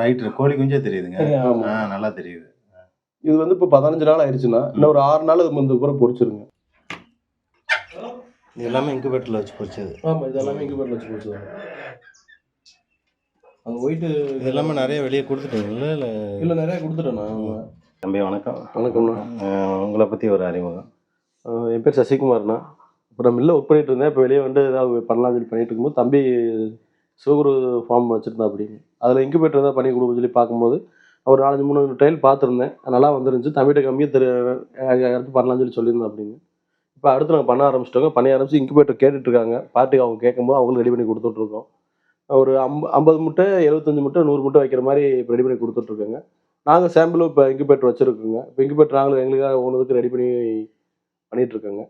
Right கோழி குஞ்சே தெரியுதுங்க. நல்லா தெரியுது. இது வந்து இப்போ பதினஞ்சு நாள் ஆயிடுச்சுன்னா இன்னும் ஒரு ஆறு நாள் இது வந்து பூரா பொரிச்சிருங்க இது எல்லாமே இன்குபேட்டர்ல வச்சு பொரிச்சது ஆமா இது எல்லாமே இன்குபேட்டர் வச்சு பொரிச்சது அந்த ஒயிட்டு இது எல்லாமே நிறைய வெளியே கொடுத்துட்டீங்களா இல்லை? இல்லை நிறைய கொடுத்துட்டேன் நான். தம்பி வணக்கம். வணக்கம்ண்ணா உங்களை பற்றி ஒரு அறிமுகம். என் பேர் சசிகுமார்ண்ணா. இப்போ நான் மில்ல ஒர்க் பண்ணிட்டு இருந்தேன். இப்போ வெளியே வந்து ஏதாவது பண்ணலாம்னு சொல்லி பண்ணிட்டு இருக்கும்போது தம்பி சிவகுரு ஃபார்ம் வச்சுருந்தா அப்படின்னு. அதில் இன்குபேட்டர் தான் பண்ணி கொடுக்க சொல்லி பார்க்கும்போது ஒரு நாலஞ்சு மூணு டைல் பார்த்துருந்தேன். நல்லா வந்துருந்துச்சு. தம்பிகிட்ட கம்மியாக தெரு அடுத்து பண்ணலாம்னு சொல்லி சொல்லியிருந்தேன் அப்படின்னு. இப்போ அடுத்து நாங்கள் பண்ண ஆரம்பிச்சிட்டோங்க. பண்ணி ஆரம்பிச்சு இன்குபேட்டர் கேட்டுட்ருக்காங்க. பார்ட்டிக்கு அவங்க கேட்கும்போது அவங்களும் ரெடி பண்ணி கொடுத்துட்ருக்கோம். ஒரு அம் ஐம்பது முட்டை எழுபத்தஞ்சு முட்டை நூறு முட்டை வைக்கிற மாதிரி இப்போ ரெடி பண்ணி கொடுத்துட்ருக்கோங்க. நாங்கள் சாம்பிளும் இப்போ இன்குபேட்டர் வச்சுருக்கோங்க. இப்போ இன்குபேட்டர் நாங்களும் எங்களுக்காக ஒன்றுக்கு ரெடி பண்ணி பண்ணிகிட்ருக்கோங்க இருக்கோங்க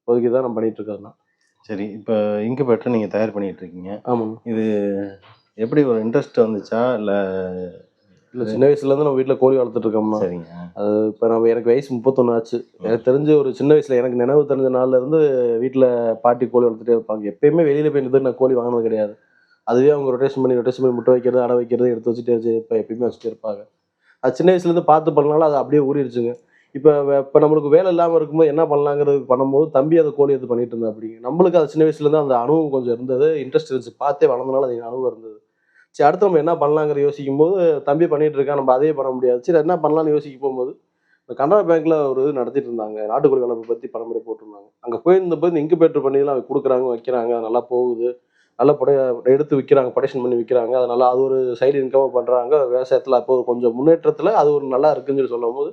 இப்போதைக்கு தான் நம்ம பண்ணிட்டு சரி இப்போ இன்குபேட்டர் நீங்கள் தயார் பண்ணிட்டு இருக்கீங்க. ஆமாங்க. இது எப்படி ஒரு இன்ட்ரெஸ்ட் வந்துச்சா? இல்லை இல்லை சின்ன வயசுலேருந்து நம்ம வீட்டில் கோழி வளர்த்துட்டு இருக்கோம்னா சரிங்க. இப்போ நம்ம எனக்கு வயசு முப்பத்தொன்று ஆச்சு. எனக்கு தெரிஞ்ச ஒரு சின்ன வயசில் எனக்கு நினைவு தெரிஞ்ச நாள்ல இருந்து வீட்டில் பாட்டி கோழி வளர்த்துட்டே இருப்பாங்க. எப்பயுமே வெளியில் போய் நான் கோழி வாங்கினது கிடையாது. அதுவே அவங்க ரொட்டேஷன் பண்ணி ரொட்டேஷன் பண்ணி முட்டை வைக்கிறது அடை வைக்கிறது எடுத்து வச்சுட்டே வச்சு இப்போ எப்பயுமே வச்சுட்டே இருப்பாங்க. அது சின்ன வயசுலேருந்து பார்த்து பண்ணனால அது அப்படியே ஊறிடுச்சுங்க. இப்போ இப்போ நம்மளுக்கு வேலை இல்லாமல் இருக்கும்போது என்ன பண்ணலாங்கிறது பண்ணும்போது தம்பி அதை கோழி எடுத்து பண்ணிட்டு இருந்தா அப்படிங்க. நம்மளுக்கு அது சின்ன வயசுலேருந்து அந்த அனுபவம் கொஞ்சம் இருந்தது. இன்ட்ரெஸ்ட் இருந்துச்சு. பார்த்தே வளர்ந்தனால அது அனுபவம் இருந்தது. சரி அடுத்து நம்ம என்ன பண்ணலாங்கிற யோசிக்கும் போது தம்பி பண்ணிட்டு இருக்கான். நம்ம அதே பண்ண முடியாது. சரி என்ன பண்ணலாம்னு யோசிக்க போகும்போது இந்த கனரா பேங்க்ல ஒரு இது நடத்திட்டு இருந்தாங்க. நாட்டுக்கோழி வளர்ப்பு பற்றி பரம்பரை போட்டிருந்தாங்க. அங்கே போயிருந்த போது இன்குபேட்டர் பண்ணிலாம் அவங்க கொடுக்குறாங்க வைக்கிறாங்க. நல்லா போகுது. நல்லா படைய எடுத்து விற்கிறாங்க ப்ரொடக்ஷன் பண்ணி விற்கிறாங்க அதனால அது ஒரு சைடு இன்கமாக பண்ணுறாங்க விவசாயத்தில் அப்போ கொஞ்சம் முன்னேற்றத்தில் அது ஒரு நல்லா இருக்குன்னு சொல்லி சொல்லும் போது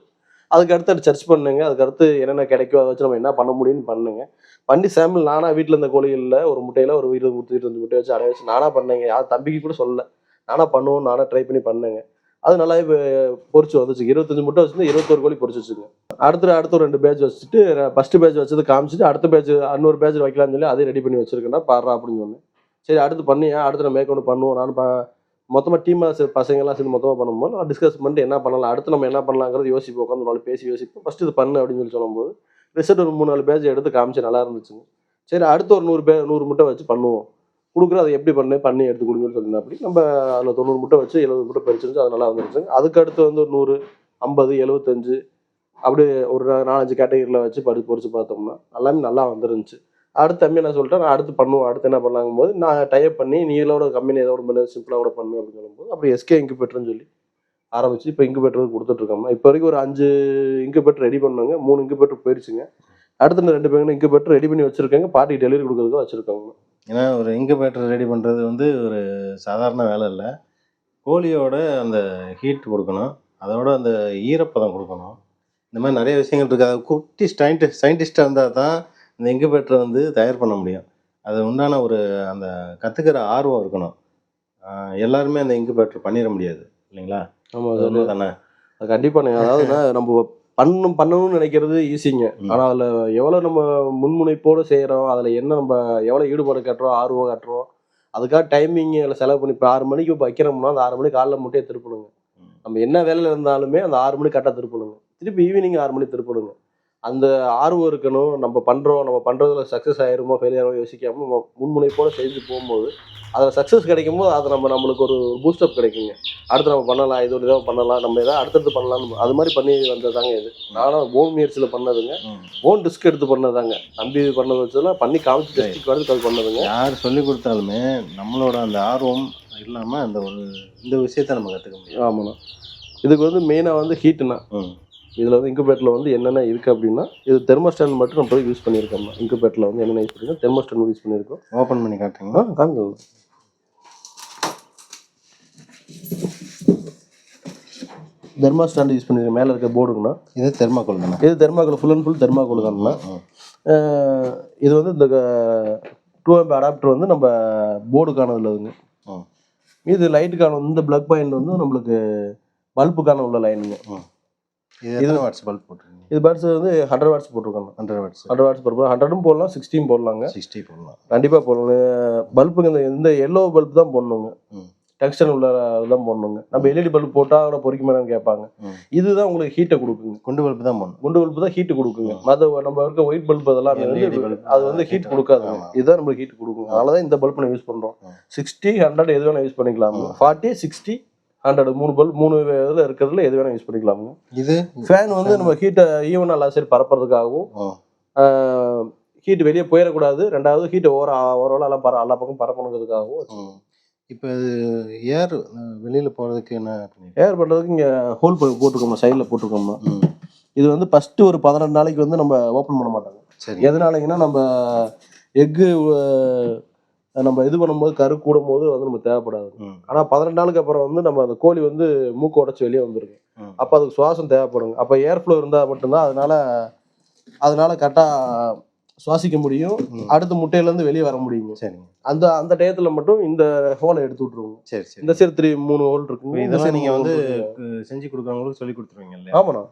அதுக்கு அடுத்து சர்ச் பண்ணுங்க. அதுக்கு அடுத்து என்னென்ன கிடைக்கும் அதை வச்சு நம்ம என்ன பண்ண முடியும்னு பண்ணுங்க. பண்ணி சாம்பிள் நானா வீட்டில் இருந்த கோழிகளில் ஒரு முட்டையில ஒரு இருபது முட்டை இருபது முட்டை வச்சு அடைய வச்சு நானா பண்ணேங்க. யார் தம்பிக்கு கூட சொல்லல. நானா பண்ணுவோம் நானா ட்ரை பண்ணி பண்ணேங்க. அது நல்லா இப்போ பொரிச்சு வந்துச்சு. இருபத்தஞ்சு முட்டை வச்சுருந்து இருபத்தொரு கோழி பொரிச்சு வச்சுங்க. அடுத்து அடுத்து ஒரு ரெண்டு பேட்ச் வச்சுட்டு ஃபர்ஸ்ட் பேட்ச் வச்சது காமிச்சிட்டு அடுத்த பேட்ச் இன்னொரு பேட்ச் வைக்கலாம்னு சொல்லி அதே ரெடி பண்ணி வச்சிருக்கேன்னா பாடுறா அப்படின்னு சொன்னேன். சரி அடுத்து பண்ணியா? அடுத்து நம்ம மேற்கொண்டு பண்ணுவோம். நான் பா மொத்தமாக டீமாக பசங்கள்லாம் சேர்ந்து மொத்தமாக பண்ணும்போது நான் டிஸ்கஸ் பண்ணிட்டு என்ன பண்ணலாம் அடுத்து நம்ம என்ன பண்ணலாங்கிறது யோசிப்போம். உட்காந்து நாள் பேசி யோசிப்போம். ஃபஸ்ட்டு இது பண்ணு அப்படின்னு சொல்லி சொல்லும்போது ரிசல்ட் ஒரு மூணு நாலு பேஜ் எடுத்து காமிச்சு நல்லா இருந்துச்சுங்க. சரி அடுத்து ஒரு நூறு பே நூறு முட்டை வச்சு பண்ணுவோம். கொடுக்குற அதை எப்படி பண்ணு? பண்ணி எடுத்து கொடுங்கன்னு சொல்லியிருந்தேன் அப்படி. நம்ம அதில் தொண்ணூறு முட்டை வச்சு எழுபது முட்டை பறிச்சிருந்துச்சு அது நல்லா வந்துருச்சுங்க அதுக்கு அடுத்து வந்து ஒரு நூறு ஐம்பது எழுபத்தஞ்சு அப்படி ஒரு நாலஞ்சு கேட்டகரியில் வச்சு படி பொறிச்சு பார்த்தோம்னா எல்லாமே நல்லா வந்துருந்துச்சு. அடுத்து தம்பி என்ன சொல்லிட்டேன் நான் அடுத்து பண்ணுவோம் அடுத்து என்ன பண்ணலாங்கும் போது நான் டைப் பண்ணி நீங்களோட கம்பெனி ஏதோ பண்ணு சிம்பிளாக கூட பண்ணு அப்படின்னு சொல்லும்போது அப்படி எஸ்கே இன்குபேட்டர்னு சொல்லி ஆரம்பிச்சு இப்போ இன்குபேட்டர் கொடுத்துட்ருக்கோம்னா இப்போ வரைக்கும் ஒரு அஞ்சு இன்குபேட்டர் ரெடி பண்ணாங்க மூணு இன்குபேட்டர் போயிடுச்சுங்க அடுத்து இந்த ரெண்டு பேரும் இன்குபேட்டர் ரெடி பண்ணி வச்சுருக்காங்க பாட்டி டெலிவரி கொடுக்கறதுக்கு வச்சிருக்காங்க. ஏன்னா ஒரு இன்குபேட்டர் ரெடி பண்ணுறது வந்து ஒரு சாதாரண வேலை இல்லை. கோழியோட அந்த ஹீட் கொடுக்கணும் அதோட அந்த ஈரப்பதம் கொடுக்கணும். இந்த மாதிரி நிறைய விஷயங்கள் இருக்குது அது குட்டி சயின்டிஸ்ட் சயின்டிஸ்டாக இருந்தால் தான் இந்த இன்குபேட்டரை வந்து தயார் பண்ண முடியும். அது உண்டான ஒரு அந்த கற்றுக்கிற ஆர்வம் இருக்கணும். எல்லாருமே அந்த இன்குபேட்டர் பண்ணிட முடியாது இல்லைங்களா? ஆமாம் அது உண்மை தானே? அது கண்டிப்பாக அதாவதுன்னா நம்ம பண்ணணும் பண்ணணும்னு நினைக்கிறது ஈஸிங்க. ஆனால் அதில் எவ்வளோ நம்ம முன்முனைப்போடு செய்கிறோம் அதில் என்ன நம்ம எவ்வளோ ஈடுபாடு காட்டுறோம் ஆர்வம் காட்டுறோம் அதுக்காக டைமிங் அதில் செலவு பண்ணி இப்போ ஆறு மணிக்கு இப்போ வைக்கிறோம்னா அந்த ஆறு மணிக்கு காலைல முட்டையை திருப்பணுங்க. நம்ம என்ன வேலையில் இருந்தாலுமே அந்த ஆறு மணிக்கு கரெக்டாக திருப்பணுங்க திருப்பி ஈவினிங் ஆறு மணிக்கு திருப்பணுங்க அந்த ஆர்வம் இருக்கணும். நம்ம பண்ணுறோம் நம்ம பண்ணுறதுல சக்ஸஸ் ஆயிருமோ ஃபெயிலியர் ஆகும் யோசிக்காம நம்ம முன்முனைப்போடு செஞ்சு போகும்போது அதில் சக்ஸஸ் கிடைக்கும் போது அது நம்ம நம்மளுக்கு ஒரு பூஸ்டப் கிடைக்குங்க. அடுத்து நம்ம பண்ணலாம். இது ஒரு இதாக பண்ணலாம். நம்ம எதாவது அடுத்தடுத்து பண்ணலாம். அது மாதிரி பண்ணி வந்ததாங்க இது. நானும் ஓன் முயற்சியில் பண்ணதுங்க. ஓன் ரிஸ்க் எடுத்து பண்ணதாங்க. தம்பி பண்ணது வச்சதெல்லாம் பண்ணி காமிச்சு டெஸ்ட்டுக்கு வரதுக்கு அது பண்ணதுங்க. யார் சொல்லி கொடுத்தாலுமே நம்மளோட அந்த ஆர்வம் இல்லாமல் அந்த ஒரு இந்த விஷயத்தை நம்ம கற்றுக்க முடியும் ஆமாண்ணா. இதுக்கு வந்து மெயினாக வந்து ஹீட்டுண்ணா ம். இதில் வந்து இன்குபேட்டரில் வந்து என்னென்ன இருக்குது அப்படின்னா இது தெர்மோஸ்டாண்ட் மட்டும் நம்ம போய் யூஸ் பண்ணியிருக்கோம்னா இன்குபேட்டரில் வந்து என்னென்ன யூஸ் பண்ணியிருக்கோம்? தெர்மோஸ்டாண்ட் யூஸ் பண்ணியிருக்கோம். ஓப்பன் பண்ணி காட்டுறீங்களா? ஆ காமிங்க தெர்மாஸ்டாண்ட் யூஸ் பண்ணியிருக்கோம். மேலே இருக்க போர்டுங்கண்ணா இது தெர்மாக்கோல் தானே? இது thermocol full and full thermocol. அஹ் இது வந்து இந்த டூ எம்பி அடாப்டர் வந்து நம்ம போர்டுக்கான உள்ளதுங்க ம். இது லைட்டுக்கான வந்து இந்த ப்ளக் பாயிண்ட் வந்து நம்மளுக்கு பல்புக்கான உள்ள லைனுங்க இது வாட்ஸ் பல்ப் போட்டுருக்கீங்க? இது பேட்ஸ் வந்து ஹண்ட்ரட் வாட்ஸ் போட்டிருக்காங்க ஹண்ட்ரட் வாட்ஸ் ஹண்ட்ரட் வாட்ஸ் போடுறோம் ஹண்ட்ரடும் போடலாம் சிக்ஸ்டியும் போடலாங்க. சிக்ஸ்டி போடலாம். கண்டிப்பாக போடணும் பல்புங்க இந்த இந்த எல்லோ பல்ப் தான் போடணுங்க. டங்ஸ்டன் உள்ள தான் போடணுங்க. நம்ம எல்இடி பல்ப் போட்டால் கூட பொறிக்க மாட்டேன்னு கேட்பாங்க. இதுதான் உங்களுக்கு ஹீட்டை கொடுக்குங்க. குண்டு பல்ப் தான் போடணும். குண்டு பல்ப் தான் ஹீட் கொடுக்குங்க. மற்ற நம்ம இருக்க ஒயிட் பல்ப் அதெல்லாம் அது வந்து ஹீட் ஆமா. இதுதான் நம்மளுக்கு ஹீட் கொடுக்கும் அதனால தான் இந்த பல்ப் நம்ம யூஸ் பண்ணுறோம். சிக்ஸ்டி ஹண்ட்ரட் எது வேணால் யூஸ் பண்ணிக்கலாம். ஃபார்ட்டி சிக்ஸ்டி ஹண்ட்ரட் மூணு பல்ப் மூணு இதில் இருக்கிறதுல எது வேணால் யூஸ் பண்ணிக்கலாமுங்க. இது? ஃபேன் வந்து நம்ம ஹீட்டை ஈவனாக எல்லா சைடு பரப்புறதுக்காகவும் ஹீட் வெளியே போயிடக்கூடாது. ரெண்டாவது ஹீட் ஓர ஓரளவு எல்லாம் பர எல்லா பக்கம் பரப்பணுங்கிறதுக்காகவும். இப்போ இது ஏர் வெளியில் போகிறதுக்கு என்ன ஏர் பண்ணுறதுக்கு இங்கே ஹோல் போட்டிருக்கோம்மா சைடில் போட்டிருக்கோம்மா. ம். இது வந்து ஃபஸ்ட்டு ஒரு பதினெண்டு நாளைக்கு வந்து நம்ம ஓப்பன் பண்ண மாட்டாங்க. சரி. எதனாலங்கன்னா நம்ம எக்கு நம்ம இது பண்ணும்போது கரு கூடும் போது வந்து நம்ம தேவைப்படாது. ம். ஆனால் பதினெண்டு நாளுக்கு அப்புறம் வந்து நம்ம அந்த கோழி வந்து மூக்கு உடச்சி வெளியே வந்துருக்கு. அப்போ அதுக்கு சுவாசம் தேவைப்படுங்க. அப்போ ஏர் ஃப்ளோ இருந்தால் மட்டும்தான் அதனால அதனால கரெக்டாக சுவாசிக்க முடியும். அடுத்த முட்டையிலேருந்து வெளியே வர முடியுங்க. சரிங்க. அந்த அந்த டயத்தில் மட்டும் இந்த ஹோலை எடுத்து விட்ருவோங்க சரி சரி. இந்த சைடு த்ரீ மூணு ஹோல் இருக்குங்க. இதெல்லாம் நீங்கள் மூணு வந்து செஞ்சு கொடுக்குறவங்களுக்கு சொல்லி கொடுத்துருவீங்க இல்லையா? ஆமாண்ணா.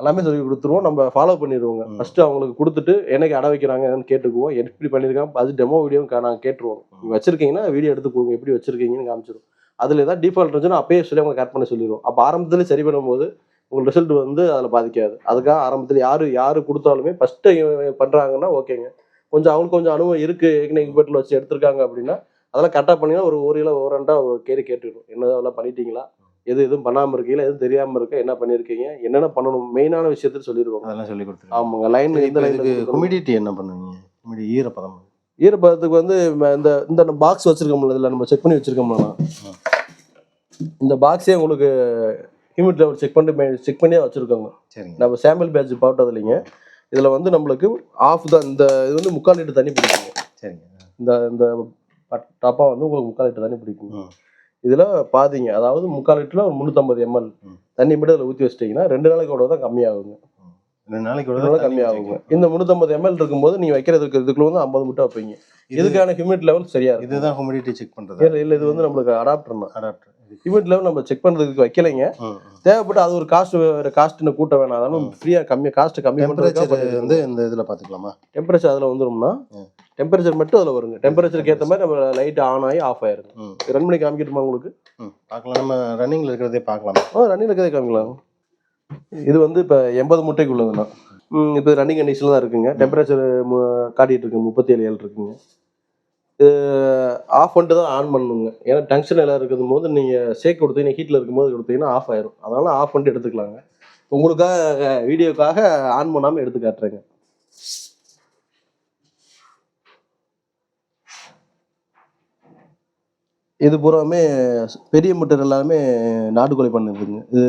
எல்லாமே சொல்லி கொடுத்துருவோம். நம்ம ஃபாலோ பண்ணிடுவோங்க. ஃபர்ஸ்ட் அவங்களுக்கு கொடுத்துட்டு என்னைக்கு அடை வைக்கிறாங்க என்னன்னு கேட்டுக்குவோம். எப்படி பண்ணியிருக்காங்க அது டெமோ வீடியோ நாங்கள் கேட்டுருவோம் நீங்கள் வச்சிருக்கீங்கன்னா வீடியோ எடுத்து கொடுங்க. எப்படி வச்சிருக்கீங்கன்னு காமிச்சிடும் அதில் ஏதாவது டிஃபால்ட் இருந்துச்சுன்னா அப்பயே சொல்லி அவங்க கரெக்ட் பண்ண சொல்லிடுவோம் அப்போ ஆரம்பத்துல சரி பண்ணும்போது உங்களுக்கு ரிசல்ட் வந்து அதில் பாதிக்காது. அதுக்காக ஆரம்பத்தில் யார் யார் கொடுத்தாலுமே ஃபஸ்ட்டு பண்ணுறாங்கன்னா ஓகேங்க. கொஞ்சம் அவங்களுக்கு கொஞ்சம் அனுபவம் இருக்குது ஏற்கனவே இன்வெர்ட்டில் வச்சு எடுத்திருக்காங்க அப்படின்னா அதெல்லாம் கரெக்டாக பண்ணிங்கன்னா ஒரு ஒரு கிலோ ஒரு ரெண்டா ஒரு கேட்டுக்கணும் என்னதான் எல்லாம் பண்ணிட்டீங்களா? எது எதுவும் பண்ணாமல் இருக்கீங்களா எதுவும் தெரியாமல் இருக்க என்ன பண்ணியிருக்கீங்க என்னென்ன பண்ணணும்? மெயினான விஷயத்த சொல்லிடுவாங்க அதெல்லாம் சொல்லி கொடுத்துருவீங்க. ஆமாங்க லைன் எந்த இப்போ லைன் இதுக்கு ஹுமிடிட்டி என்ன பண்ணுவீங்க? ஹுமிடி ஈரப்பதம். ஈரப்பதத்துக்கு வந்து இந்த இந்த பாக்ஸ் வச்சிருக்கோம்ல இதில் நம்ம செக் பண்ணி வச்சிருக்கோம்ல. இந்த பாக்ஸே உங்களுக்கு ஹியூமிட் லெவல் செக் பண்ணி செக் பண்ணியே வச்சிருக்கோங்க. சரிங்க. நம்ம சாம்பிள் பேட்ச் போட்டது இல்லைங்க. இதில் வந்து நம்மளுக்கு ஆஃப் தான் இந்த இது வந்து முக்கால் லிட்டர் தண்ணி பிடிக்குங்க. சரிங்க. இந்த இந்த டப்பா வந்து உங்களுக்கு முக்கால் லிட்டர் தண்ணி பிடிக்குங்க. இதில் பாதிங்க. அதாவது முக்கால் லிட்டரில் ஒரு முந்நூற்றம்பது எம்எல். தண்ணி மட்டும் அதில் ஊற்றி வச்சிட்டிங்கன்னா ரெண்டு நாளைக்கு கூட தான் கம்மியாகுங்க. ரெண்டு நாளைக்கு ஒரு கம்மியாகுங்க. இந்த முந்நூற்றம்பது எம்எல் இருக்கும்போது நீங்கள் வைக்கிறதுக்கு இதுக்குள்ள வந்து ஐம்பது முட்டை வைப்பீங்க. இது- இதுக்கான ஹியூமிட் லெவல் சரியா இதுதான் ஹுமிடிட்டி செக் பண்ணுறது இல்லை இல்லை இது வந்து நம்மளுக்கு அடாப்டர் தான். அடாப்டர் ஹியூமிட் லெவல் நம்ம செக் பண்ணுறதுக்கு வைக்கலைங்க. தேவைப்பட்டு அது ஒரு காஸ்ட் வேறு காஸ்ட்னு கூட்ட வேணாம். அதனால ஃப்ரீயாக கம்மி காஸ்ட் கம்மி பண்ணுறதுக்காக வந்து இந்த இதில் பார்த்துக்கலாமா டெம்பரேச்சர் அதில் வந்துரும்னா. டெம்பரேச்சர் மட்டும் அதில் வருங்க. டெம்பரேச்சருக்கு ஏற்ற மாதிரி நம்ம லைட் ஆன் ஆகி ஆஃப் ஆயிருங்க. ம். ரன் பண்ணி காமிக்கட்டுமா உங்களுக்கு? பார்க்கலாம். நம்ம ரன்னிங்கில் இருக்கிறதே பார்க்கலாமா. ஆ ரன்னிங் இருக்கதே காமிக்கலாம். இது வந்து இப்போ எண்பது முட்டைக்கு உள்ளதுண்ணா ம் இப்போ ரன்னிங் கண்டிஷனில் தான் இருக்குங்க. டெம்பரேச்சர் காட்டிட்டு இருக்கு. முப்பத்தி ஏழு ஏழு இருக்குங்க. ஆஃப் பண்ணிட்டு தான் ஆன் பண்ணணுங்க ஏன்னா டங்ஷன் எல்லாம் இருக்கும் போது நீங்கள் ஷேக் கொடுத்தீங்கன்னா ஹீட்டில் இருக்கும்போது கொடுத்தீங்கன்னா ஆஃப் ஆயிரும். அதனால ஆஃப் பண்ணிட்டு எடுத்துக்கலாங்க. உங்களுக்காக வீடியோக்காக ஆன் பண்ணாமல் எடுத்து காட்டுறேங்க. இது பூராமே பெரிய முட்டை எல்லாமே நாட்டுக்கோழி பண்ணுதுங்க இது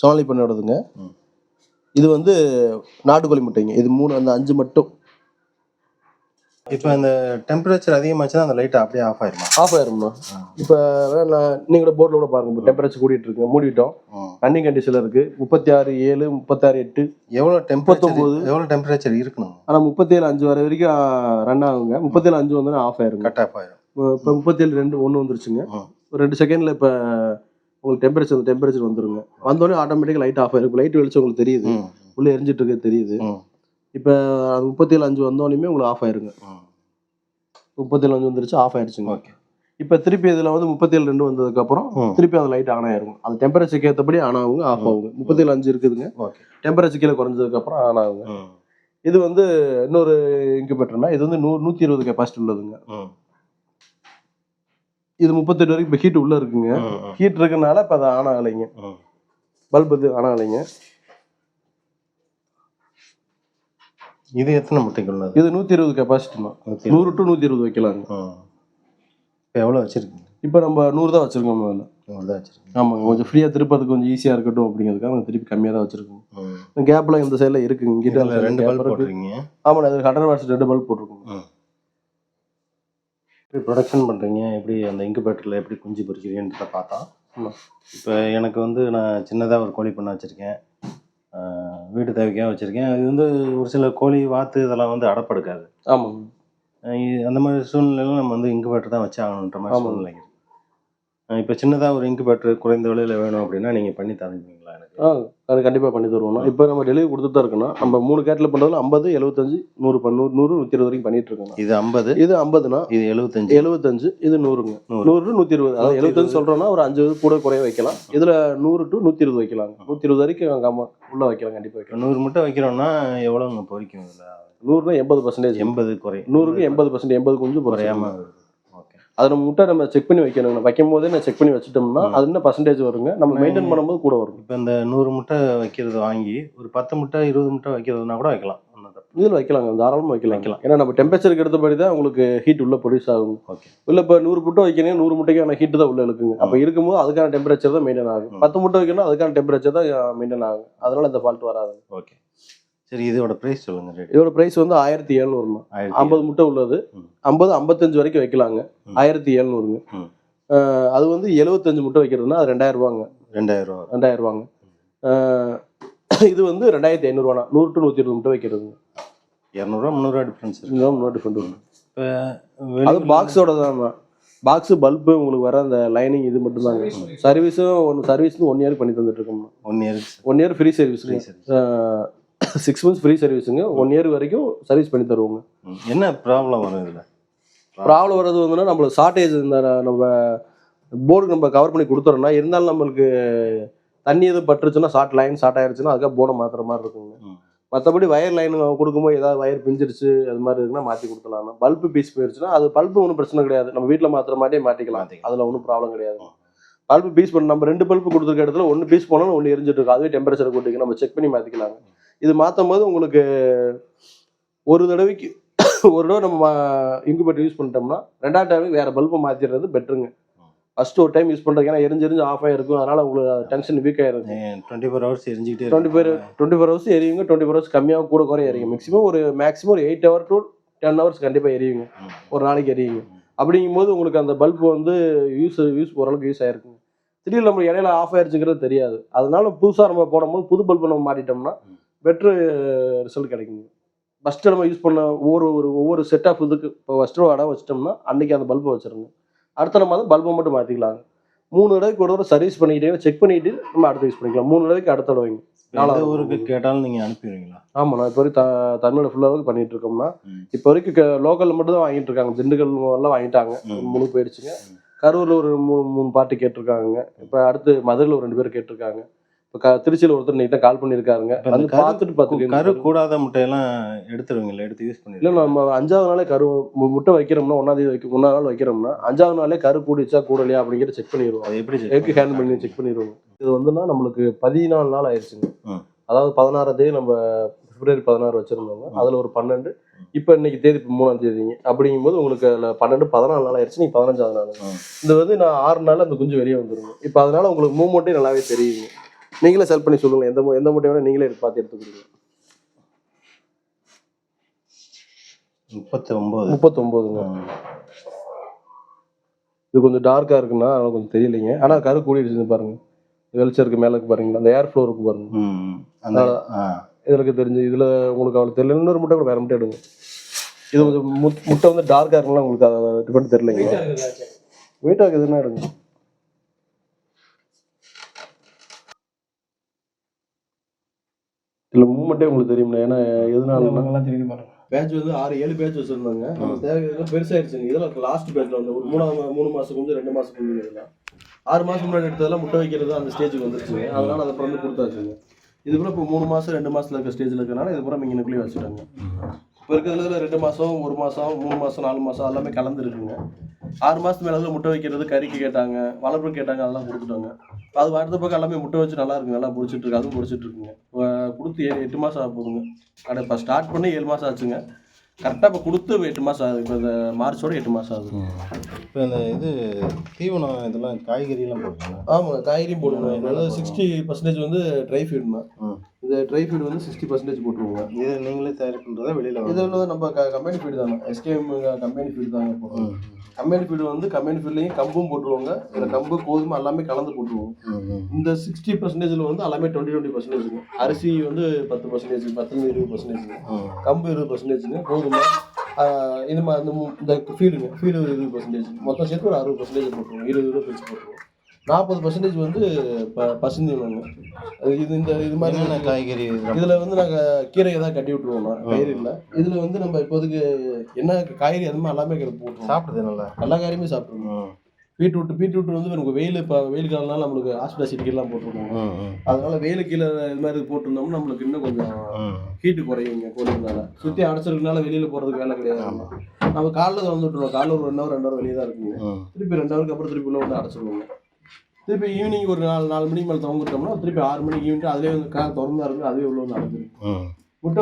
சோனாலி பண்ணோடதுங்க. இது வந்து நாட்டுக்கோழி முட்டைங்க. இது மூணு அந்த அஞ்சு மட்டும். இப்போ இந்த டெம்பரேச்சர் அதிகமாச்சுன்னா அந்த லைட் அப்படியே ஆஃப் ஆயிருமா? ஆஃப் ஆயிரும்ண்ணா இப்போ நீங்களோட போர்டில் கூட பாருங்க டெம்பரேச்சர் கூட்டிட்டு இருக்குங்க மூடிட்டோம். ரன்னிங் கண்டிஷனில் இருக்கு. முப்பத்தி ஆறு ஏழு முப்பத்தாறு எட்டு. எவ்வளோ டெம்பரேச்சர் முப்பத்தொம்போது. எவ்வளோ டெம்பரேச்சர் இருக்கணும்? ஆனால் முப்பத்தேழு அஞ்சு வர வரைக்கும் ரன் ஆகுங்க. முப்பத்தேழு அஞ்சு வந்து ஆஃப் ஆயிருங்க. கட் ஆஃப் ஆயிரும். இப்போ முப்பத்தேழு ரெண்டு ஒன்று வந்துருச்சுங்க. ஒரு ரெண்டு செகண்ட்ல இப்போ உங்களுக்கு டெம்பரேச்சர் டெம்பரேச்சர் வந்துருங்க. வந்தோடனே ஆட்டோமேட்டிக்காக லைட் ஆஃப் ஆயிருக்கு லைட் வெளிச்சம் உங்களுக்கு தெரியுது. உள்ளே எரிஞ்சிட்டு இருக்கு தெரியுது. இப்போ அது முப்பத்தேழு அஞ்சு வந்தோடனே உங்களுக்கு ஆஃப் ஆயிருங்க. முப்பத்தேழு அஞ்சு வந்துருச்சு ஆஃப் ஆயிடுச்சுங்க. ஓகே இப்போ திருப்பி இதில் வந்து முப்பத்தேழு ரெண்டு வந்ததுக்கப்புறம். திருப்பி அந்த லைட் ஆன் ஆயிருங்க. அது டெம்பரேச்சருக்கு ஏற்றபடி ஆன் ஆகுங்க ஆஃப் ஆகுங்க. முப்பத்தேழு அஞ்சு இருக்குதுங்க. ஓகே டெம்பரேச்சர் கீழே குறைஞ்சதுக்கப்புறம் ஆன் ஆகுங்க. இது வந்து இன்னொரு இன்குபேட்டர்னா இது வந்து நூறு நூற்றி இருபது கெப்பாசிட்டி உள்ளதுங்க. இது முப்பத்தெட்டு வரைக்கும் இப்போ ஹீட் உள்ளே இருக்குங்க. ஹீட் இருக்கனால இப்போ அது ஆன் ஆகலைங்க. பல்ப் ஆன் ஆகலைங்க. இது எத்தனை முட்டைக்கு உள்ளது? இது நூற்றி இருபது கெப்பாசிட்டி தான் நூற்றி நூறு டு நூற்றி இருபது வைக்கலாங்க இப்போ எவ்வளோ வச்சுருக்கீங்க? இப்போ நம்ம நூறு தான் வச்சிருக்கோம் தான் வச்சுருக்கீங்க. ஆமாங்க கொஞ்சம் ஃப்ரீயாக திருப்பதுக்கு கொஞ்சம் ஈஸியாக இருக்கட்டும் அப்படிங்கிறதுக்காக நாங்கள் திருப்பி கம்மியாக தான் வச்சிருக்கோம். கேப்லாம் இந்த சைடில் இருக்குங்க. இங்கிட்ட ரெண்டு பல்ப் போட்டிருக்கீங்க. ஆமாண்ணா இது ஹண்ட்ரட் வாட்ஸ் ரெண்டு பல்ப் போட்டிருக்கோம். எப்படி ப்ரொடக்ஷன் பண்ணுறீங்க எப்படி அந்த இன்குபேட்டரில் எப்படி குஞ்சு பொறிக்கிறீங்கன்றத பார்த்தா. ஆமாம் இப்போ எனக்கு வந்து நான் சின்னதாக ஒரு கோழி பண்ண வச்சுருக்கேன். வீட்டு தேவைக்காக வச்சுருக்கேன். அது வந்து ஒரு சில கோழி வாத்து இதெல்லாம் வந்து அடப்படுக்காது. இ- அந்த மாதிரி சூழ்நிலையில நம்ம வந்து இன்குபேட்டர் தான் வச்சு ஆகணுன்ற மாதிரி ஆமாம். இப்போ சின்னதாக ஒரு இன்குபேட்டர் குறைந்த விலையில் வேணும் அப்படின்னா நீங்கள் பண்ணி தருவீங்களா எனக்கு? ஆ அது கண்டிப்பாக பண்ணி தருவோம்னா இப்போ நம்ம டெலிவரி கொடுத்துட்டு தான் இருக்கோம்னா நம்ம மூணு கேட்டில் பண்ணுறதுல ஐம்பது எழுபத்தஞ்சு நூறு நூறு நூறு நூற்றி இருபது வரைக்கும் பண்ணிட்டு இருக்கோம் இது ஐம்பது இது ஐம்பதுனா இது எழுபத்தஞ்சு எழுபத்தஞ்சு இது நூறுங்க. நூறு. நூறு நூற்றி இருபது. அதாவது எழுபத்தஞ்சு. சொல்கிறோன்னா ஒரு அஞ்சு கூட குறைய வைக்கலாம். இதில் நூறு டு நூற்றி இருபது வைக்கலாங்க. நூற்றி இருபது வரைக்கும் கம்ம உள்ளே வைக்கலாம் கண்டிப்பாக வைக்கலாம். நூறு முட்டை வைக்கிறோம்னா எவ்வளோங்க பொறிக்கும் இதில்? நூறுனா எண்பது பர்சன்டேஜ் எண்பது குறை. நூறுக்கு எண்பது பர்சன்ட் எண்பது கொஞ்சம் குறையாம குறையாம ஓகே அது நம்ம முட்டை நம்ம செக் பண்ணி வைக்கணும். வைக்கும் போதே நான் செக் பண்ணி வச்சுட்டோம்னா. அது இன்னும் பர்சன்டேஜ் வருங்க. நம்ம மெயின்டைன் பண்ணும்போது கூட வரும். இப்போ இந்த நூறு முட்டை வைக்கிறது வாங்கி ஒரு பத்து முட்டை இருபது முட்டை வைக்கிறதுனா கூட வைக்கலாம். இதில் வைக்கலாங்க. தாராளமாக வைக்கலாம். வைக்கலாம். ஏன்னா நம்ம டெம்பரேச்சருக்கு ஏற்றபடி தான் உங்களுக்கு ஹீட் உள்ள ப்ரொடியூஸ் ஆகும். ஓகே இல்லை இப்போ நூறு முட்டை வைக்கணும் நூறு முட்டைக்கான ஹீட் தான் உள்ள இருக்குங்க அப்போ இருக்கும்போது அதுக்கான டெம்பரேச்சர் தான் மெயின்டைன் ஆகும். பத்து முட்டை வைக்கணும் அதுக்கான டெம்பரேச்சர் தான் மெயின்டைன் ஆகும். அதனால இந்த ஃபால்ட் வராது ஓகே சரி இதோட ப்ரைஸ் சொல்லுங்க ரேட் இதோட பிரைஸ் வந்து ஆயிரத்தி எழுநூறுமா? ஐம்பது முட்டை உள்ளது. ஐம்பது ஐம்பத்தஞ்சு வரைக்கும் வைக்கலாங்க. ஆயிரத்தி எழுநூறுங்க. அது வந்து எழுபத்தஞ்சு முட்டை வைக்கிறதுனா அது ரெண்டாயிரம் ரூபாங்க ரெண்டாயிரம் ரூபா ரெண்டாயிரம் ரூபாங்க இது வந்து ரெண்டாயிரத்தி ஐநூறுவானா? நூறு டு நூற்றி இருபது முட்டை வைக்கிறதுங்க. இரநூறுவா முந்நூறுவா டிஃப்ரென்ஸ் கொண்டு வரும் இப்போ அது பாக்ஸோட தான் பாக்ஸு பல்பு உங்களுக்கு வர அந்த லைனிங் இது மட்டும் தாங்க சர்வீஸும் ஒன்று சர்வீஸ் ஒன் இயர் பண்ணி தந்துட்டு இருக்கோம் ஒன் இயருக்கு one year free service free சரி சிக்ஸ் மந்த்ஸ் ஃப்ரீ சர்வீஸுங்க ஒன் இயர் வரைக்கும் சர்வீஸ் பண்ணி தருவோங்க. என்ன ப்ராப்ளம் வரும் இதில்? ப்ராப்ளம் வர்றது வந்துன்னா நம்மளுக்கு ஷார்ட்டேஜ் இந்த நம்ம போர்டு நம்ம கவர் பண்ணி கொடுத்துறோம்னா இருந்தாலும் நம்மளுக்கு தண்ணி எதுவும் பட்டுருச்சுன்னா ஷார்ட் லைன் ஷார்ட் ஆயிருச்சுன்னா அதுக்காக போர்டை மாற்றுற மாதிரி இருக்குங்க. மற்றபடி வயர் லைன் கொடுக்கும்போது ஏதாவது வயர் பிஞ்சிருச்சு அது மாதிரி இருக்குன்னா மாற்றி கொடுத்துலாம் பல்பு பீஸ் போயிருச்சுன்னா அது பல்பு ஒன்றும் பிரச்சனை கிடையாது. நம்ம வீட்டில் மாற்றுற மாதிரியே மாற்றிக்கலாம் அதில் ஒன்றும் ப்ராப்ளம் கிடையாது. பல்பு பீஸ் பண்ண நம்ம ரெண்டு பல்பு கொடுத்துருக்க இடத்துல ஒன்று பீஸ் போனாலும் ஒன்று எரிஞ்சிட்டு இருக்கும் அதுவே டெம்பரேச்சர் கூட்டிக்கு நம்ம செக் பண்ணி மாற்றிக்கலாங்க இது மாற்றும் போது உங்களுக்கு ஒரு தடவைக்கு ஒரு தடவை நம்ம இன்குபேட்டர் யூஸ் பண்ணிட்டோம்னா ரெண்டாவது டைம் வேற பல்பை மாற்றிடுறது பெட்டருங்க ஃபர்ஸ்ட் ஒரு டைம் யூஸ் பண்ணுறது ஏன்னா எரிஞ்சு எரிஞ்சு ஆஃப் ஆகிருக்கும் அதனால உங்களுக்கு டென்ஷன் வீக் ஆயிருக்கும் twenty four hours எரிஞ்சிக்கிட்டே twenty four twenty four hours எரியுங்க. Twenty four hours கம்மியாக கூட குறைய எரியுங்க. மேக்ஸிமம் ஒரு மேக்ஸிமம் ஒரு eight hour to ten hours கண்டிப்பாக எரியுங்க. ஒரு நாளைக்கு எரியுங்க. அப்படிங்கும்போது உங்களுக்கு அந்த பல்ப் வந்து யூஸ் யூஸ் ஓரளவுக்கு யூஸ் ஆயிருக்குங்க. திடீர்னு நம்ம இடையில ஆஃப் ஆயிருச்சுங்கிறது தெரியாது. அதனால புதுசாக நம்ம போடும்போது புது பல்ப் நம்ம மாட்டிட்டோம்னா பெட்ரு ரிசல்ட் கிடைக்குங்க. ஃபஸ்ட்டு நம்ம யூஸ் பண்ண ஒவ்வொரு ஒரு ஒவ்வொரு செட் ஆஃப் இதுக்கு இப்போ ஃபஸ்ட்டு இடம் வச்சிட்டோம்னா அன்னைக்கு அந்த பல்பை வச்சிருங்க. அடுத்த நம்ம வந்து பல்பை மட்டும் மாற்றிக்கலாங்க மூணு தடவைக்கு ஒரு தடவை சர்வீஸ் பண்ணிக்கிட்டே செக் பண்ணிட்டு நம்ம அடுத்து யூஸ் பண்ணிக்கலாம். மூணு தடவைக்கு அடுத்த தடவைங்க நாலாவது ஊருக்கு கேட்டாலும் நீங்கள் அனுப்பிடுவீங்களா? ஆமாம் நான் இப்போ வரைக்கும் த தமிழோட ஃபுல்லாக பண்ணிட்டு இருக்கோம்னா. இப்போ வரைக்கும் லோக்கலில் மட்டும் தான் வாங்கிட்டு இருக்காங்க. திண்டுக்கல் எல்லாம் வாங்கிட்டாங்க. முழு போயிடுச்சுங்க. கரூரில் ஒரு மூணு மூணு பாட்டு கேட்டிருக்காங்க இப்போ அடுத்து மதுரையில் ஒரு ரெண்டு பேர் கேட்டிருக்காங்க. இப்போ திருச்சியில் ஒருத்தர் நீட்டாக கால் பண்ணியிருக்காருங்க. வந்து பார்த்துட்டு பார்த்துட்டு கரு கூடாத முட்டையெல்லாம் எடுத்துருவீங்களா எடுத்து யூஸ் இல்லை பண்ணிடுவீங்க நம்ம அஞ்சாவது நாளே கரு முட்டை வைக்கிறோம்னா ஒன்றாந்தேதி வைக்க ஒன்றாவது நாள் வைக்கிறோம்னா அஞ்சாவது நாளே கரு கூடிச்சா கூடலையா அப்படிங்கிறத செக் பண்ணிடுவோம். அது எப்படி எக்கு ஹேண்ட் பண்ணி செக் பண்ணிடுவோம். இது வந்துன்னா நம்மளுக்கு பதினாலு நாள் ஆயிடுச்சுங்க. அதாவது பதினாறாம் தேதி நம்ம பிப்ரவரி பதினாறு வச்சிருந்தோங்க. அதில் ஒரு பன்னெண்டு. இப்போ இன்னைக்கு தேதி இப்போ மூணாம் தேதிங்க. அப்படிங்கும்போது உங்களுக்கு அதில் பன்னெண்டு பதினாலு நாள் ஆயிடுச்சு நீங்க பதினஞ்சாவது நாள். இது வந்து நான் ஆறு நாள் அந்த குஞ்சு வெளியே வந்துருங்க. இப்போ அதனால உங்களுக்கு மூமெண்ட்டே நல்லாவே தெரியுங்க நீங்களே செல் பண்ணி சொல்லுங்க எந்த எந்த முட்டையை வேணா நீங்களே எடுத்து பார்த்து எடுத்துக்கிறீங்க. முப்பத்தி ஒம்பது முப்பத்தொம்போதுங்க இது கொஞ்சம் டார்க்காக இருக்குன்னா அதனால கொஞ்சம் தெரியலைங்க. ஆனால் கரு கூடிடுச்சு பாருங்க. வெளிச்சம் இருக்கு மேலே பாருங்களா அந்த ஏர் ஃப்ளோ இருக்கு பாருங்க. ம் அந்த ஆ. இதுல தெரிஞ்சு இதுல உங்களுக்கு அவ்வளோ தெரியல. இன்னொரு முட்டை கூட வேற முட்டை எடுங்க. இது கொஞ்சம் முட்- முட்டை வந்து டார்க்காக இருக்குன்னா உங்களுக்கு அதை டிஃபரெண்ட் தெரியலைங்க. வெயிட் ஆகுதுன்னா எடுங்க. இல்ல மூமெண்ட்டே உங்களுக்கு தெரியும்ல ஏன்னா எதனால? தெரியுது பாருங்க. பேட்ச் வந்து ஆறு ஏழு பேட்ச் வச்சிருந்தாங்க. பெருசாயிருச்சுங்க இதெல்லாம் லாஸ்ட் பேட்ச்ல வந்து ஒரு மூணாவது மா- மூணு மாசம் கொஞ்சம் ரெண்டு மாசம் கொஞ்சம் இதெல்லாம். ஆறு மாசம் முன்னாடி எடுத்ததெல்லாம் முட்டை வைக்கிறது அந்த ஸ்டேஜுக்கு வந்துருச்சுங்க. அதனால அதை அப்புறம் வந்து கொடுத்தாச்சுங்க. இது கூட இப்போ மூணு மாசம் ரெண்டு மாசத்துல இருக்க ஸ்டேஜ்ல இருக்கனால இது பூரா இங்கனுக்குள்ளேயே வச்சுட்டாங்க. இப்போ இருக்கிறதுல ரெண்டு மாசம் ஒரு மாசம் மூணு மாசம் நாலு மாசம் எல்லாமே கலந்து இருக்குங்க ஆறு மாசத்து மேல முட்டை வைக்கிறது கறிக்கு கேட்டாங்க வளர்ப்பு கேட்டாங்க அதெல்லாம் கொடுத்துட்டாங்க. அது அடுத்த பக்கம் எல்லாமே முட்டை வச்சு நல்லா இருக்கு நல்லா பொரிச்சிட்டு இருக்கு அதுவும் பொரிச்சிட்டு இருக்குங்க. கொடுத்து ஏழு எட்டு மாசம் ஆக போகுதுங்க. கடை இப்போ ஸ்டார்ட் பண்ணி ஏழு மாசம் ஆச்சுங்க. கரெக்டாக இப்போ கொடுத்து எட்டு மாசம் ஆகுது. இப்போ இந்த மார்ச்சோட எட்டு மாசம் ஆகுது. இப்போ இந்த இது தீவனம் இதெல்லாம் காய்கறியெல்லாம் போடுறீங்களா ஆமாங்க காய்கறியும் அதாவது சிக்ஸ்டி பர்சன்டேஜ் வந்து ட்ரை ஃபீட்னா ம். இந்த ட்ரை ஃபீட் வந்து சிக்ஸ்டி பர்சன்டேஜ் போட்டுருவோங்க. இது நீங்களே தயார் பண்ணுறதா வெளியில் இது வந்து நம்ம கம்பெனி ஃபீடு தானே எஸ்கேஎம் கம்பெனி ஃபீடு தாங்க போடுறோம். கம்பெனி ஃபீடு வந்து கம்பெனி ஃபீட்லையும் கம்பும் போட்டுருவாங்க. இதில் கம்பு கோதுமை எல்லாமே கலந்து போட்டுருவோம். இந்த சிக்ஸ்டி பர்சன்டேஜில் வந்து எல்லாமே டுவெண்ட்டி டுவெண்ட்டி பர்சன்டேஜுங்க அரிசி வந்து பத்து பர்சன்டேஜ் பத்துலேருந்து இருபது பர்சன்டேஜுங்க கம்பு இருபது பர்சன்டேஜுங்க கோதுமை இது மாதிரி இந்த ஃபீடு ஒரு இருபது பர்சன்டேஜ் மொத்தம் சேர்த்து ஒரு அறுபது பர்சன்டேஜ் போட்டுருவோம். இருபது இருபது பிரிச்சு போட்டுருவோம். நாற்பது பர்சன்டேஜ் வந்து ப பசுந்தீவனங்க இது இந்த இது மாதிரி காய்கறி இதுல வந்து நாங்க கீரை ஏதாவது கட்டி விட்டுருவோம்னா பயிர் இல்லை. இதுல வந்து நம்ம இப்போதைக்கு என்ன காய்கறி அது மாதிரி எல்லாமே போட்டுருவோம். சாப்பிடுது நல்லா? எல்லா காய்கறியுமே சாப்பிடுவோம் ம். பீட்ரூட் பீட்ரூட் வந்து நமக்கு வெயில் இப்போ வெயில் காலம்னால நம்மளுக்கு ஹாஸ்பிட்டல் சிட்டிக்கெல்லாம் போட்டிருக்கோம். ம் ம். அதனால வெயிலு கீழே இது மாதிரி போட்டிருந்தோம்னா நம்மளுக்கு இன்னும் கொஞ்சம் ஹீட்டு குறையுங்க கோழினால சுற்றி அடைச்சிருக்கனால வெளியில் போகிறதுக்கு வேலை கிடையாது. நம்ம காலைல திறந்து விட்டுருவோம். காலைல ஒரு ரெண்டு ஹவர் ரெண்டு ஹவர் வெளியே தான் இருக்குங்க. திருப்பி ரெண்டு ஹவருக்கு அப்புறம் திருப்பி உள்ள வந்து அடைச்சிருவோங்க. திருப்பி ஈவினிங் ஒரு நாலு நாலு மணிக்கு மேலே திறந்துட்டோம்னா திருப்பி ஆறு மணிக்கு ஈவினிங் அதுலேயே வந்து கார் திறந்தா இருக்கு அதுவே உள்ள வந்து ம்.